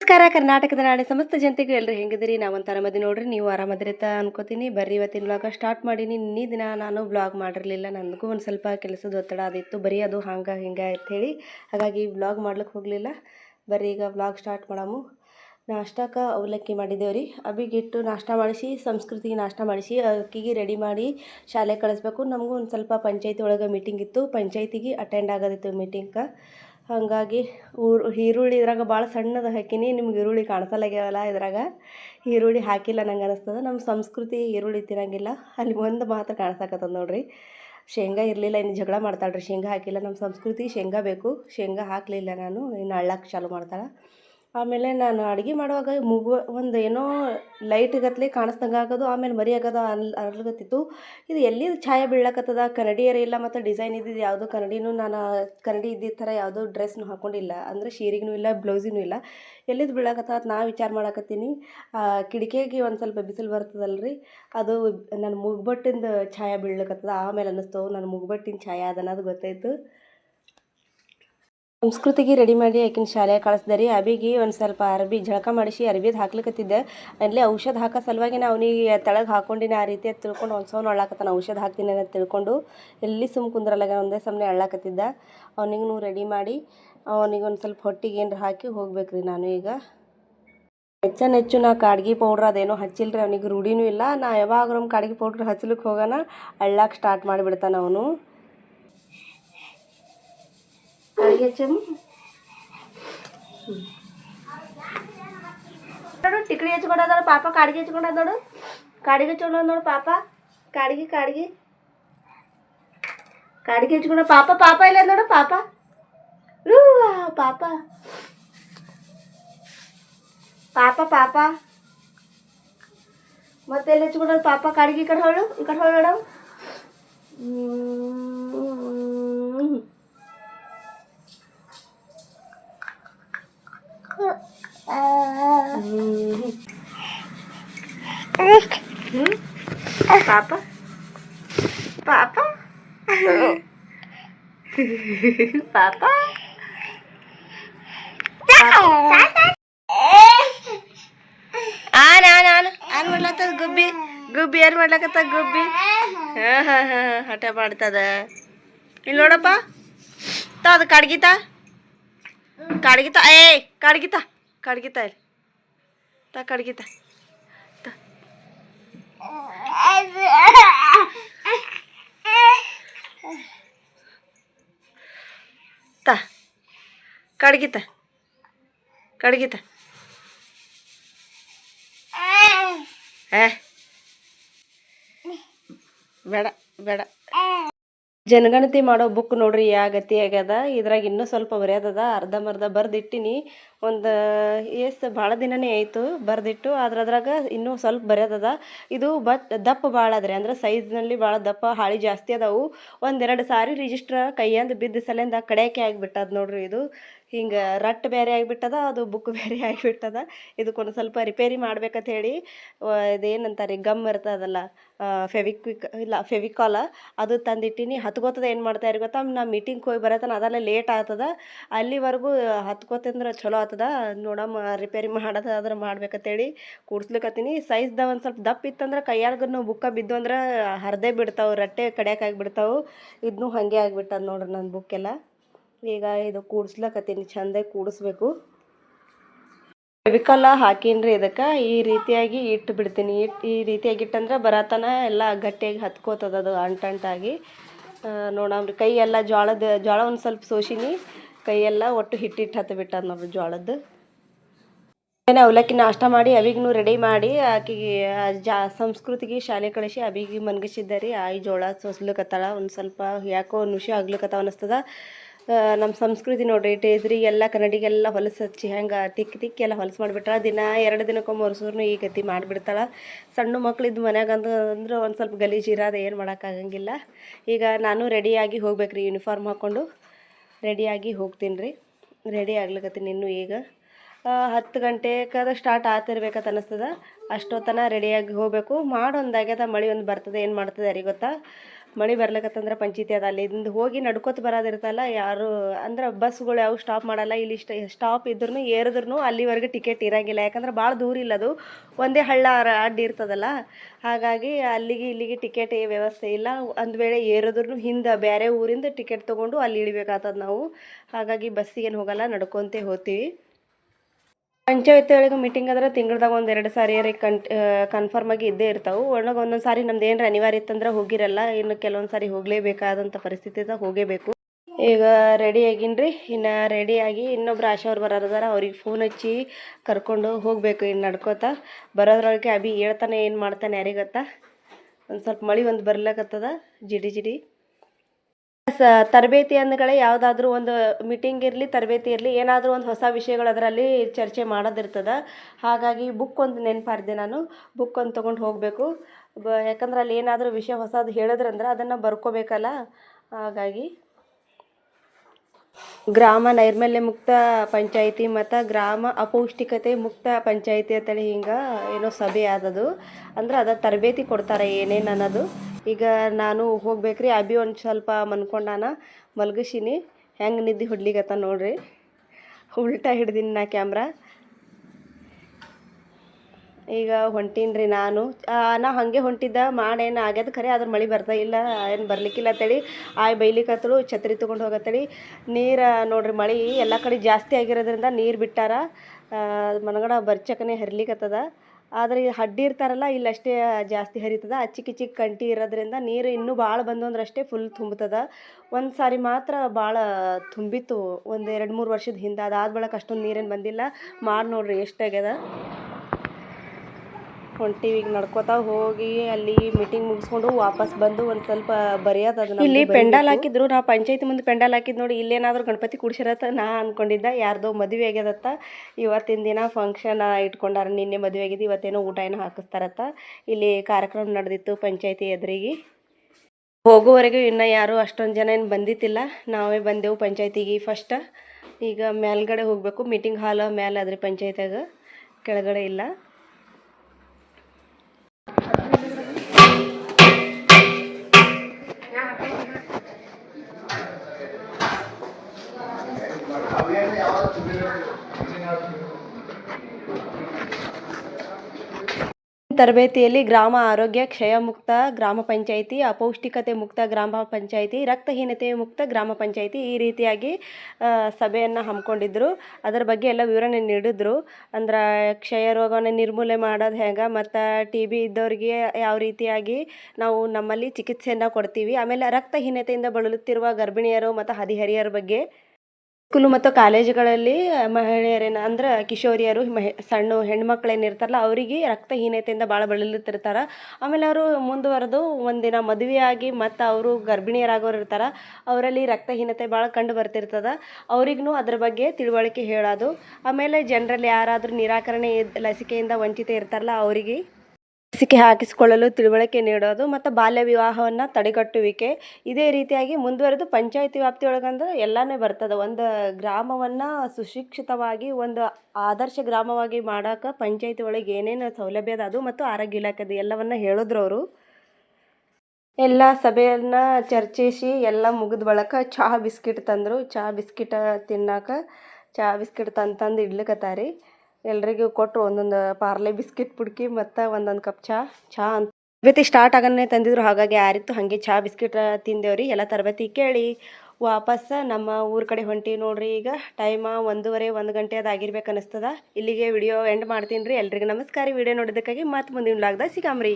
ನಮಸ್ಕಾರ, ಕರ್ನಾಟಕದ ನಾಡಿನ ಸಮಸ್ತ ಜನತೆಗೂ ಎಲ್ಲರೂ ಹೆಂಗಿದಿರಿ ನಾವಂತ ಆರಾಮದಿ ನೋಡ್ರಿ, ನೀವು ಆರಾಮದಿರತ್ತ ಅನ್ಕೋತೀನಿ. ಬರ್ರಿ, ಇವತ್ತಿನ ವ್ಲಾಗ ಸ್ಟಾರ್ಟ್ ಮಾಡೀನಿ. ನಿನ್ನೆ ದಿನ ನಾನು ಬ್ಲಾಗ್ ಮಾಡಿರಲಿಲ್ಲ. ನನಗೂ ಒಂದು ಸ್ವಲ್ಪ ಕೆಲಸದ ಒತ್ತಡ ಅದಿತ್ತು. ಬರೀ ಅದು ಹಂಗೆ, ಹಿಂಗೆ ಹೇಳಿ. ಹಾಗಾಗಿ ಬ್ಲಾಗ್ ಮಾಡ್ಲಿಕ್ಕೆ ಹೋಗಲಿಲ್ಲ. ಬರ್ರಿ, ಈಗ ಬ್ಲಾಗ್ ಸ್ಟಾರ್ಟ್ ಮಾಡಾಮು. ನಾಷ್ಟಕ್ಕ ಅವಲಕ್ಕಿ ಮಾಡಿದ್ದೇವೆ ರೀ ಅಬಿಗಿಟ್ಟು ನಾಷ್ಟ ಮಾಡಿಸಿ, ಸಂಸ್ಕೃತಿಗೆ ನಾಷ್ಟ ಮಾಡಿಸಿ, ಅಕ್ಕಿಗೆ ರೆಡಿ ಮಾಡಿ ಶಾಲೆಗೆ ಕಳಿಸ್ಬೇಕು. ನಮಗೂ ಒಂದು ಸ್ವಲ್ಪ ಪಂಚಾಯತಿ ಒಳಗೆ ಮೀಟಿಂಗ್ ಇತ್ತು. ಪಂಚಾಯತಿಗೆ ಅಟೆಂಡ್ ಆಗೋದಿತ್ತು ಮೀಟಿಂಗ್ಗೆ ಹಾಗಾಗಿ ಊರು ಈರುಳ್ಳಿ ಇದ್ರಾಗ ಭಾಳ ಸಣ್ಣದು ಹಾಕೀನಿ, ನಿಮ್ಗೆ ಈರುಳ್ಳಿ ಕಾಣಿಸಲ್ಲಾಗ್ಯಾವಲ್ಲ ಇದ್ರಾಗ. ಈರುಳ್ಳಿ ಹಾಕಿಲ್ಲ ನಂಗೆ ಅನಿಸ್ತದೆ. ನಮ್ಮ ಸಂಸ್ಕೃತಿ ಈರುಳ್ಳಿ ತಿನ್ನಂಗಿಲ್ಲ. ಅಲ್ಲಿ ಒಂದು ಮಾತ್ರ ಕಾಣಿಸಕತ್ತದ ನೋಡ್ರಿ. ಶೇಂಗಾ ಇರಲಿಲ್ಲ, ಇನ್ನು ಜಗಳ ಮಾಡ್ತಾಳ್ರಿ. ಶೇಂಗಾ ಹಾಕಿಲ್ಲ. ನಮ್ಮ ಸಂಸ್ಕೃತಿ ಶೇಂಗಾ ಬೇಕು. ಶೇಂಗಾ ಹಾಕಲಿಲ್ಲ ನಾನು. ಇನ್ನು ಅಳ್ಳಕ್ಕೆ ಚಾಲು ಮಾಡ್ತಾಳೆ. ಆಮೇಲೆ ನಾನು ಅಡುಗೆ ಮಾಡುವಾಗ ಮುಗು ಒಂದು ಏನೋ ಲೈಟ್ ಗತ್ಲೆ ಕಾಣಿಸ್ದಂಗೆ ಆಗೋದು, ಆಮೇಲೆ ಮರಿ ಆಗೋದು ಅರ್ಲಗತ್ತಿತ್ತು. ಇದು ಎಲ್ಲಿ ಛಾಯೆ ಬೀಳಕತ್ತದ? ಕನ್ನಡಿಯರೇ ಇಲ್ಲ ಮತ್ತು ಡಿಸೈನ್ ಇದ್ದಿದ್ದು ಯಾವುದೋ ಕನ್ನಡಿನೂ ನಾನು ಕನ್ನಡಿ ಇದ್ದಿದ್ದ ಥರ ಯಾವುದೋ ಡ್ರೆಸ್ನು ಹಾಕ್ಕೊಂಡಿಲ್ಲ ಅಂದರೆ ಶೀರಿಗೂ ಇಲ್ಲ ಬ್ಲೌಸಿನೂ ಇಲ್ಲ. ಎಲ್ಲಿದ್ದು ಬೀಳಕತ್ತ ನಾ ವಿಚಾರ ಮಾಡಕತ್ತೀನಿ. ಕಿಟಕಿಗೆ ಒಂದು ಸ್ವಲ್ಪ ಬಿಸಿಲು ಬರ್ತದಲ್ರಿ. ಅದು ನನ್ನ ಮುಗ್ಬಟ್ಟಿಂದ ಛಾಯೆ ಬೀಳಕತ್ತದ. ಆಮೇಲೆ ಅನ್ನಿಸ್ತು, ನನ್ನ ಮುಗ್ಬಟ್ಟಿನ ಛಾಯೆ ಅದನ್ನೋದು ಗೊತ್ತಾಯ್ತು. ಸಂಸ್ಕೃತಿಗೆ ರೆಡಿ ಮಾಡಿ ಆಕಿನ ಶಾಲೆ ಕಳಿಸ್ದೆ ರೀ. ಅಬಿಗೆ ಒಂದು ಸ್ವಲ್ಪ ಅರ್ಬಿ ಜಳಕ ಮಾಡಿಸಿ ಅರ್ಬಿದು ಹಾಕ್ಲಿಕ್ಕತ್ತಿದ್ದೆ ಅಲ್ಲೇ ಔಷಧ ಹಾಕೋ ಸಲುವಾಗಿ ನಾ ಅವನಿಗೆ ತಳಗೆ ಹಾಕೊಂಡಿನ. ಆ ರೀತಿ ತಿಳ್ಕೊಂಡು ಒಂದು ಸೌನ್ ಅಳ್ಳಾಕತ್ತಾನ. ಔಷಧ ಹಾಕ್ತೀನಿ ಅನ್ನೋದು ತಿಳ್ಕೊಂಡು ಎಲ್ಲಿ ಸುಮ್ಮ ಕುಂದ್ರಲ್ಲಾಗ ಒಂದೇ ಸಮನೆ ಅಳ್ಳಾಕತ್ತಿದ್ದ. ಅವನಿಗೂ ರೆಡಿ ಮಾಡಿ ಅವನಿಗೆ ಒಂದು ಸ್ವಲ್ಪ ಹೊಟ್ಟಿಗೆ ಏನಾರ ಹಾಕಿ ಹೋಗ್ಬೇಕು ರೀ ನಾನು ಈಗ. ಹೆಚ್ಚು ನಾ ಕಾಡ್ಗಿ ಪೌಡ್ರ್ ಅದೇನೋ ಹಚ್ಚಿಲ್ರಿ. ಅವನಿಗೆ ರೂಢಿನೂ ಇಲ್ಲ. ನಾ ಯಾವಾಗ ಕಾಡ್ಗಿ ಪೌಡ್ರ್ ಹಚ್ಚಲಿಕ್ಕೆ ಹೋಗೋಣ ಅಳ್ಳಾಕ ಸ್ಟಾರ್ಟ್ ಮಾಡಿಬಿಡ್ತಾನೆ ಅವನು. ಅಡಿಗೆ ಹಚ್ಚಮ್ ನೋಡು ಟಿಕ್ಡಿ ಹಚ್ಕೊಂಡದ ಪಾಪ ಕಾಡಿಗೆ ಹಚ್ಕೊಂಡದ ನೋಡು ಕಾಡಿಗೆ ಹಚ್ಕೊಂಡ ನೋಡು ಪಾಪ ಕಾಡಿಗೆ ಕಾಡಿಗೆ ಕಾಡಿಗೆ ಹಚ್ಕೊಂಡ ಪಾಪ ಪಾಪ ಇಲ್ಲ ನೋಡು ಪಾಪ ರೂ ಪಾಪ ಪಾಪ ಪಾಪ ಮತ್ತೆ ಎಲ್ಲಿ ಹಚ್ಕೊಂಡದ ಪಾಪ ಕಾಡಿಗೆ ಈ ಕಡೆ ಹೊಳು ಈ ಕಡೆ ಹೊಳು Madam Hmm? Papa? Papa? Papa? On on on on ಮಾಡ್ಲತ್ತದ ಗುಬ್ಬಿ ಗುಬ್ಬಿ ಏನ್ ಮಾಡ್ಲಕತ್ತ ಗುಬ್ಬಿ ಹಾ ಹಾ ಹಾ ಹಠ ಮಾಡ್ತದ ಇಲ್ಲಿ ನೋಡಪ್ಪ ತಾ ಅದು ಕಡ್ಗಿತ ಕಡ್ಗಿತ ಏ ಕಡ್ಗಿತ ಕಡ್ಗಿತ ಇಲ್ಲಿ ತಾ ಕಡ್ಗಿತ. ತ. ಕಡ್ಗಿತ. ಕಡ್ಗಿತ. ಏ. ಬೇಡ ಬೇಡ. ಜನಗಣತಿ ಮಾಡೋ ಬುಕ್ ನೋಡ್ರಿ, ಯಾ ಗತಿ ಆಗ್ಯದ? ಇದ್ರಾಗ ಇನ್ನೂ ಸ್ವಲ್ಪ ಬರೆಯೋದದ? ಅರ್ಧಂಬರ್ಧ ಬರ್ದಿಟ್ಟಿನಿ. ಒಂದು, ಎಸ್ ಭಾಳ ದಿನನೇ ಆಯಿತು ಬರೆದಿಟ್ಟು, ಆದ್ರೆ ಅದ್ರಾಗ ಇನ್ನೂ ಸ್ವಲ್ಪ ಬರೆಯೋದದ ಇದು ಬಟ್ ದಪ್ಪ ಭಾಳ ಅದ್ರಿ, ಅಂದ್ರೆ ಸೈಜ್ನಲ್ಲಿ ಭಾಳ ದಪ್ಪ, ಹಾಳಿ ಜಾಸ್ತಿ ಅದಾವು. ಒಂದೆರಡು ಸಾರಿ ರಿಜಿಸ್ಟ್ರ ಕೈಯಂದು ಬಿದ್ದ ಸಲಿಂದ ಕಡೆಯಕ್ಕೆ ಆಗಿಬಿಟ್ಟದ ನೋಡ್ರಿ ಇದು. ಹಿಂಗೆ ರಟ್ ಬೇರೆ ಆಗಿಬಿಟ್ಟದ, ಅದು ಬುಕ್ ಬೇರೆ ಆಗಿಬಿಟ್ಟದ. ಇದಕ್ಕೊಂದು ಸ್ವಲ್ಪ ರಿಪೇರಿ ಮಾಡ್ಬೇಕಂತ ಹೇಳಿ ಇದೇನಂತಾರೆ, ಗಮ್ ಇರ್ತದಲ್ಲ ಫೆವಿಕ್ವಿಕ್, ಇಲ್ಲ, ಫೆವಿಕಾಲ, ಅದು ತಂದಿಟ್ಟಿನಿ. ಹತ್ಕೋತದ ಏನು ಮಾಡ್ತಾ ಇರಿ ಗೊತ್ತಾ? ನಾ ಮೀಟಿಂಗ್ ಹೋಗಿ ಬರತನ, ಅದೆಲ್ಲ ಲೇಟ್ ಆಗ್ತದ. ಅಲ್ಲಿವರೆಗೂ ಹತ್ಕೋತಂದ್ರೆ ಚಲೋ ಆಗ್ತದ ನೋಡಮ್ಮ ರಿಪೇರಿ ಮಾಡೋದು ಅದ್ರ ಮಾಡ್ಬೇಕಂತೇಳಿ ಕೂಡ್ಸ್ಲಿಕತ್ತೀನಿ. ಸೈಜ್ದ ಒಂದು ಸ್ವಲ್ಪ ದಪ್ಪ ಇತ್ತಂದ್ರೆ ಕೈಯಾಗ ನಾವು ಬುಕ್ಕ ಬಿದ್ದು ಅಂದ್ರೆ ಹರಿದೇ ಬಿಡ್ತಾವೆ, ರಟ್ಟೆ ಕಡ್ಯಾಕೆ ಆಗಿಬಿಡ್ತಾವೆ. ಇದನ್ನೂ ಹಾಗೆ ಆಗಿಬಿಟ್ಟದ ನೋಡ್ರಿ ನನ್ನ ಬುಕ್ಕೆಲ್ಲ. ಈಗ ಇದು ಕೂಡ್ಸ್ಲಕತ್ತೀನಿ ಚಂದಾಗಿ ಕೂಡಿಸ್ಬೇಕು. ಫೆವಿಕಲ್ಲ ಹಾಕೀನ್ರಿ ಇದಕ್ಕೆ. ಈ ರೀತಿಯಾಗಿ ಇಟ್ಟು ಬಿಡ್ತೀನಿ. ಇಟ್ಟು ಈ ರೀತಿಯಾಗಿ ಇಟ್ಟಂದ್ರೆ ಬರತನ ಎಲ್ಲ ಗಟ್ಟಿಯಾಗಿ ಹತ್ಕೋತದ ಅದು ಅಂಟಂಟಾಗಿ. ನೋಡಮ್ರಿ ಕೈ ಎಲ್ಲ ಜೋಳದ ಜೋಳ ಒಂದು ಸ್ವಲ್ಪ ಸೋಸಿನಿ. ಕೈಯೆಲ್ಲ ಒಟ್ಟು ಹಿಟ್ಟಿಟ್ಟು ಹತ್ತು ಬಿಟ್ಟದ ನೋಡ್ರಿ ಜೋಳದ್ದು ಏನೇ ಅವಲಕ್ಕಿ ನಾಷ್ಟ ಮಾಡಿ ಅವಿಗೂ ರೆಡಿ ಮಾಡಿ ಆಕೆಗೆ ಜಾ ಸಂಸ್ಕೃತಿಗೆ ಶಾಲೆ ಕಳಿಸಿ ಅವಿಗೆ ಮನ್ಗಿಸಿದ್ದೆ ರೀ. ಆಯಿ ಜೋಳ ಸೋಸ್ಲಿಕತ್ತಾಳ, ಒಂದು ಸ್ವಲ್ಪ ಯಾಕೋ ನುಷಿ ಆಗ್ಲಿಕತ್ತಾವ ಅನ್ನಿಸ್ತದ ನಮ್ಮ ಸಂಸ್ಕೃತಿ ನೋಡ್ರಿ ಎಲ್ಲ ಕನ್ನಡಿಗೆಲ್ಲ ಹೊಲಸು ಹಚ್ಚಿ ಹೆಂಗೆ ತಿಕ್ಕಿ ತಿಕ್ಕಿ ಎಲ್ಲ ಹೊಲಸು ಮಾಡಿಬಿಟ್ರ. ದಿನ ಎರಡು ದಿನಕ್ಕೊಮ್ಮೆ ಒರೆಸಿದ್ರು ಈ ಗತಿ ಮಾಡಿಬಿಡ್ತಾಳೆ. ಸಣ್ಣ ಮಕ್ಳಿದ್ದು ಮನ್ಯಾಗ ಅಂದು ಅಂದ್ರೆ ಒಂದು ಸ್ವಲ್ಪ ಗಲೀಜು ಇರೋದು, ಏನು ಮಾಡೋಕ್ಕಾಗಂಗಿಲ್ಲ ಈಗ ನಾನು ರೆಡಿಯಾಗಿ ಹೋಗ್ಬೇಕು ರೀ ಯೂನಿಫಾರ್ಮ್ ಹಾಕ್ಕೊಂಡು ರೆಡಿಯಾಗಿ ಹೋಗ್ತೀನಿ ರೀ. ರೆಡಿ ಆಗ್ಲಿಕ್ಕತ್ತೀನಿ ಇನ್ನೂ ಈಗ. ಹತ್ತು ಗಂಟೆಗಾದ ಸ್ಟಾರ್ಟ್ ಆಗ್ತಿರ್ಬೇಕಂತ ಅನ್ನಿಸ್ತದ ಅಷ್ಟೊತ್ತನ ರೆಡಿಯಾಗಿ ಹೋಗಬೇಕು. ಮಾಡೊಂದಾಗ್ಯದ ಮಳೆ ಒಂದು ಬರ್ತದೆ, ಏನು ಮಾಡ್ತದೆ ಯಾರಿಗೆ ಗೊತ್ತಾ? ಮಳೆ ಬರ್ಲಕತ್ತಂದ್ರೆ ಪಂಚಾಯತಿ ಅದ. ಅಲ್ಲಿಂದ ಹೋಗಿ ನಡ್ಕೊತ ಬರೋದಿರ್ತಲ್ಲ ಯಾರು ಅಂದ್ರೆ ಬಸ್ಗಳು ಯಾವ ಸ್ಟಾಪ್ ಮಾಡಲ್ಲ. ಇಲ್ಲಿ ಸ್ಟಾಪ್ ಇದ್ರೂ ಏರಿದ್ರು ಅಲ್ಲಿವರೆಗೆ ಟಿಕೆಟ್ ಇರಂಗಿಲ್ಲ. ಯಾಕಂದ್ರೆ ಭಾಳ ದೂರ ಇಲ್ಲ ಅದು. ಒಂದೇ ಹಳ್ಳ ಅಡ್ಡಿ ಇರ್ತದಲ್ಲ. ಹಾಗಾಗಿ ಅಲ್ಲಿಗೆ ಇಲ್ಲಿಗೆ ಟಿಕೆಟ್ ವ್ಯವಸ್ಥೆ ಇಲ್ಲ. ಒಂದು ವೇಳೆ ಏರಿದ್ರು ಹಿಂದೆ ಬೇರೆ ಊರಿಂದ ಟಿಕೆಟ್ ತೊಗೊಂಡು ಅಲ್ಲಿ ಇಳಿಬೇಕಾಗ್ತದೆ ನಾವು. ಹಾಗಾಗಿ ಬಸ್ಸಿಗೇನು ಹೋಗಲ್ಲ, ನಡ್ಕೊತೇ ಹೋಗ್ತೀವಿ ಪಂಚಾಯತಿ ಒಳಗೆ ಮೀಟಿಂಗ್ ಆದ್ರೆ ತಿಂಗಳದಾಗ ಒಂದು ಎರಡು ಸಾರಿ ಕನ್ ಕನ್ಫರ್ಮ್ ಆಗಿ ಇದ್ದೇ ಇರ್ತಾವೆ. ಒಳಗೆ ಒಂದೊಂದು ಸಾರಿ ನಮ್ದು ಏನಾರ ಅನಿವಾರ್ಯ ಇತ್ತಂದ್ರೆ ಹೋಗಿರಲ್ಲ. ಇನ್ನು ಕೆಲವೊಂದು ಸಾರಿ ಹೋಗಲೇಬೇಕಾದಂಥ ಪರಿಸ್ಥಿತಿದಾಗ ಹೋಗೇಬೇಕು. ಈಗ ರೆಡಿ ಆಗಿನ್ರಿ ಇನ್ನು ರೆಡಿಯಾಗಿ ಇನ್ನೊಬ್ರು ಆಶಾವ್ರು ಬರೋದಾರ ಅವ್ರಿಗೆ ಫೋನ್ ಹಚ್ಚಿ ಕರ್ಕೊಂಡು ಹೋಗಬೇಕು ಇನ್ನು ನಡ್ಕೋತ. ಬರೋದ್ರೊಳಗೆ ಅಭಿ ಹೇಳ್ತಾನೆ ಏನು ಮಾಡ್ತಾನೆ ಯಾರಿಗತ್ತ ಒಂದು ಸ್ವಲ್ಪ ಮಳೆ ಒಂದು ಬರ್ಲಕತ್ತದ. ಜಿಡಿ ಜಿಡಿ. ತರಬೇತಿ ಅಂದಗಳೇ ಯಾವುದಾದ್ರೂ ಒಂದು ಮೀಟಿಂಗ್ ಇರಲಿ, ತರಬೇತಿ ಇರಲಿ, ಏನಾದರೂ ಒಂದು ಹೊಸ ವಿಷಯಗಳು ಅದರಲ್ಲಿ ಚರ್ಚೆ ಮಾಡೋದಿರ್ತದೆ. ಹಾಗಾಗಿ ಬುಕ್ ಒಂದು ನೆನಪಾರ್ದೆ ನಾನು. ಬುಕ್ ಒಂದು ತೊಗೊಂಡು ಹೋಗಬೇಕು. ಬ, ಯಾಕಂದ್ರೆ ಅಲ್ಲಿ ಏನಾದರೂ ವಿಷಯ ಹೊಸದು ಹೇಳಿದ್ರಂದ್ರೆ ಅದನ್ನು ಬರ್ಕೋಬೇಕಲ್ಲ. ಹಾಗಾಗಿ ಗ್ರಾಮ ನೈರ್ಮಲ್ಯ ಮುಕ್ತ ಪಂಚಾಯಿತಿ ಮತ್ತು ಗ್ರಾಮ ಅಪೌಷ್ಟಿಕತೆ ಮುಕ್ತ ಪಂಚಾಯಿತಿ ಅಂತೇಳಿ ಹಿಂಗೆ ಏನೋ ಸಭೆ ಆದದು. ಅಂದ್ರೆ ಅದ ತರಬೇತಿ ಕೊಡ್ತಾರೆ ಏನೇನು ಅನ್ನೋದು. ಈಗ ನಾನು ಹೋಗ್ಬೇಕ್ರಿ, ಅಭಿ ಒಂದು ಸ್ವಲ್ಪ ಮನ್ಕೊಂಡಾನ, ಮಲಗಿಸೀನಿ. ಹೆಂಗೆ ನಿದ್ದೆ ಹೊಡ್ಲಿಗತ್ತ ನೋಡ್ರಿ. ಉಲ್ಟಾ ಹಿಡ್ದೀನಿ ನಾ ಕ್ಯಾಮ್ರಾ ಈಗ ಹೊಂಟೀನ್ರಿ ನಾನು. ಆ, ನಾ ಹಾಗೆ ಹೊಂಟಿದ್ದ ಮಾಡೇನು ಆಗ್ಯದ ಖರೆ ಅದ್ರ ಮಳೆ ಬರ್ತಾ ಇಲ್ಲ ಏನು ಬರ್ಲಿಕ್ಕಿಲ್ಲ ಅಂತೇಳಿ ಆಯ್ ಬೈಲಿಕತ್ತಳು ಛತ್ರಿ ತೊಗೊಂಡು ಹೋಗತ್ತಳಿ ನೀರು ನೋಡ್ರಿ ಮಳೆ ಎಲ್ಲ ಕಡೆ ಜಾಸ್ತಿ ಆಗಿರೋದ್ರಿಂದ ನೀರು ಬಿಟ್ಟಾರ. ಮನಗಡ ಬರ್ಚಕನೆ ಹರಿಲಿಕತ್ತದ. ಆದರೆ ಹಡ್ಡಿ ಇರ್ತಾರಲ್ಲ ಇಲ್ಲಷ್ಟೇ ಜಾಸ್ತಿ ಹರಿತದ. ಚಿಕ್ಕ ಚಿಕ್ಕ ಕಂಟಿ ಇರೋದ್ರಿಂದ ನೀರು ಇನ್ನೂ ಭಾಳ ಬಂದು ಅಂದ್ರೆ ಅಷ್ಟೇ ಫುಲ್ ತುಂಬುತ್ತದ ಒಂದು ಸಾರಿ ಮಾತ್ರ ಭಾಳ ತುಂಬಿತ್ತು. ಒಂದು ಎರಡು ಮೂರು ವರ್ಷದ ಹಿಂದೆ ಅದಾದ ಬಳಕ ಅಷ್ಟೊಂದು ನೀರೇನು ಬಂದಿಲ್ಲ. ಮಾಡಿ ನೋಡ್ರಿ ಎಷ್ಟಾಗ್ಯದ ಹೊಂಟೀವಿ ಈಗ ನಡ್ಕೋತಾ ಹೋಗಿ ಅಲ್ಲಿ ಮೀಟಿಂಗ್ ಮುಗಿಸ್ಕೊಂಡು ವಾಪಸ್ ಬಂದು ಒಂದು ಸ್ವಲ್ಪ ಬರೆಯೋದು ಇಲ್ಲಿ ಪೆಂಡಾಲ್ ಹಾಕಿದ್ರು ನಾ ಪಂಚಾಯತಿ ಮುಂದೆ ಪೆಂಡಾಲ್ ಹಾಕಿದ್ ನೋಡಿ ಇಲ್ಲೇನಾದ್ರೂ ಗಣಪತಿ ಕೂಡ್ಸಿರತ್ತ ನಾ ಅನ್ಕೊಂಡಿದ್ದೆ. ಯಾರ್ದೋ ಮದುವೆ ಆಗ್ಯದತ್ತ. ಇವತ್ತಿನ ದಿನ ಫಂಕ್ಷನ್ ಇಟ್ಕೊಂಡಾರ ನಿನ್ನೆ ಮದುವೆ ಆಗಿದೆ ಇವತ್ತೇನೋ ಊಟ ಏನೋ ಹಾಕಿಸ್ತಾರತ್ತ. ಇಲ್ಲಿ ಕಾರ್ಯಕ್ರಮ ನಡೆದಿತ್ತು ಪಂಚಾಯತಿ ಎದುರಿಗೆ. ಹೋಗುವವರೆಗೂ ಇನ್ನೂ ಯಾರು ಅಷ್ಟೊಂದು ಜನ ಏನು ಬಂದಿತ್ತಿಲ್ಲ. ನಾವೇ ಬಂದೆವು ಪಂಚಾಯತಿಗೆ ಫಸ್ಟ್ ಈಗ ಮೇಲ್ಗಡೆ ಹೋಗಬೇಕು. ಮೀಟಿಂಗ್ ಹಾಲ್ ಮೇಲೆ ಅದ್ರಿ ಪಂಚಾಯತ್ಯಾಗ. ಕೆಳಗಡೆ ಇಲ್ಲ. ತರಬೇತಿಯಲ್ಲಿ ಗ್ರಾಮ ಆರೋಗ್ಯ ಕ್ಷಯ ಮುಕ್ತ ಗ್ರಾಮ ಪಂಚಾಯಿತಿ, ಅಪೌಷ್ಟಿಕತೆ ಮುಕ್ತ ಗ್ರಾಮ ಪಂಚಾಯಿತಿ, ರಕ್ತಹೀನತೆ ಮುಕ್ತ ಗ್ರಾಮ ಪಂಚಾಯಿತಿ ಈ ರೀತಿಯಾಗಿ ಸಭೆಯನ್ನು ಹಮ್ಮಿಕೊಂಡಿದ್ರು. ಅದರ ಬಗ್ಗೆ ಎಲ್ಲ ವಿವರಣೆ ನೀಡಿದ್ರು. ಅಂದ್ರೆ ಕ್ಷಯ ರೋಗವನ್ನು ನಿರ್ಮೂಲನೆ ಮಾಡೋದು ಹೇಗೆ, ಮತ್ತು ಟಿ ಬಿ ಇದ್ದವ್ರಿಗೆ ಯಾವ ರೀತಿಯಾಗಿ ನಾವು ನಮ್ಮಲ್ಲಿ ಚಿಕಿತ್ಸೆಯನ್ನು ಕೊಡ್ತೀವಿ. ಆಮೇಲೆ ರಕ್ತಹೀನತೆಯಿಂದ ಬಳಲುತ್ತಿರುವ ಗರ್ಭಿಣಿಯರು ಮತ್ತು ಹದಿಹರಿಯರ ಬಗ್ಗೆ ಸ್ಕೂಲು ಮತ್ತು ಕಾಲೇಜುಗಳಲ್ಲಿ ಮಹಿಳೆಯರೇನ, ಅಂದ್ರೆ ಕಿಶೋರಿಯರು, ಮಹಿ, ಸಣ್ಣ ಹೆಣ್ಮಕ್ಳು ಏನಿರ್ತಾರಲ್ಲ ಅವರಿಗೆ ರಕ್ತಹೀನತೆಯಿಂದ ಭಾಳ ಬಳಲುತ್ತಿರ್ತಾರೆ ಆಮೇಲೆ ಅವರು ಮುಂದುವರೆದು ಒಂದಿನ ಮದುವೆಯಾಗಿ ಮತ್ತು ಅವರು ಗರ್ಭಿಣಿಯರಾಗೋರು ಇರ್ತಾರೆ, ಅವರಲ್ಲಿ ರಕ್ತಹೀನತೆ ಭಾಳ ಕಂಡು ಬರ್ತಿರ್ತದೆ. ಅವ್ರಿಗೂ ಅದ್ರ ಬಗ್ಗೆ ತಿಳುವಳಿಕೆ ಹೇಳೋದು. ಆಮೇಲೆ ಜನರಲ್ಲಿ ಯಾರಾದರೂ ನಿರಾಕರಣೆ ಲಸಿಕೆಯಿಂದ ವಂಚಿತ ಇರ್ತಾರಲ್ಲ, ಅವರಿಗೆ ಲಸಿಕೆ ಹಾಕಿಸಿಕೊಳ್ಳಲು ತಿಳುವಳಿಕೆ ನೀಡೋದು ಮತ್ತು ಬಾಲ್ಯ ವಿವಾಹವನ್ನು ತಡೆಗಟ್ಟುವಿಕೆ. ಇದೇ ರೀತಿಯಾಗಿ ಮುಂದುವರೆದು ಪಂಚಾಯತಿ ವ್ಯಾಪ್ತಿಯೊಳಗಂದ್ರೆ ಎಲ್ಲನೇ ಬರ್ತದೆ. ಒಂದು ಗ್ರಾಮವನ್ನು ಸುಶಿಕ್ಷಿತವಾಗಿ, ಒಂದು ಆದರ್ಶ ಗ್ರಾಮವಾಗಿ ಮಾಡೋಕೆ ಪಂಚಾಯತಿ ಒಳಗೆ ಏನೇನು ಸೌಲಭ್ಯ ಅದ ಮತ್ತು ಆರೋಗ್ಯ ಇಲಾಖೆದು ಎಲ್ಲವನ್ನು ಹೇಳಿದ್ರು ಅವರು. ಎಲ್ಲ ಸಭೆಯನ್ನು ಚರ್ಚಿಸಿ ಎಲ್ಲ ಮುಗಿದ ಬಳಕ ಚಹಾ ಬಿಸ್ಕಿಟ್ ತಂದರು. ಚಹಾ ಬಿಸ್ಕಿಟ ತಿನ್ನಾಕ, ಚಹಾ ಬಿಸ್ಕಿಟ್ ತಂದು ತಂದು ಇಡ್ಲಿಕತ್ತಾರಿ. ಎಲ್ರಿಗೂ ಕೊಟ್ಟರು ಒಂದೊಂದು ಪಾರ್ಲೆ ಬಿಸ್ಕಿಟ್ ಪುಡ್ಕಿ ಮತ್ತು ಒಂದೊಂದು ಕಪ್ ಚಹಾ ಚಹಾ ಅಂತ. ತರಬೇತಿ ಸ್ಟಾರ್ಟ್ ಆಗನ್ನೇ ತಂದಿದ್ರು, ಹಾಗಾಗಿ ಆರಿತ್ತು ಹಾಗೆ ಚಹಾ ಬಿಸ್ಕಿಟ್ ತಿಂದೇವ್ರಿ. ಎಲ್ಲ ತರಬೇತಿ ಕೇಳಿ. ವಾಪಸ್ ನಮ್ಮ ಊರ ಕಡೆ ಹೊಂಟಿ ನೋಡ್ರಿ ಈಗ. ಟೈಮ ಒಂದೂವರೆ, ಒಂದು ಗಂಟೆ ಅದಾಗಿರ್ಬೇಕು ಅನಿಸ್ತದ ಇಲ್ಲಿಗೆ ವಿಡಿಯೋ ಎಂಡ್ ಮಾಡ್ತೀನಿ ರೀ ಎಲ್ರಿಗೂ ನಮಸ್ಕಾರ. ವಿಡಿಯೋ ನೋಡೋದಕ್ಕಾಗಿ ಮತ್ತೆ ಮುಂದಿನ ಲಾಗ್ದಾಗ ಸಿಗಾಮ್ರಿ.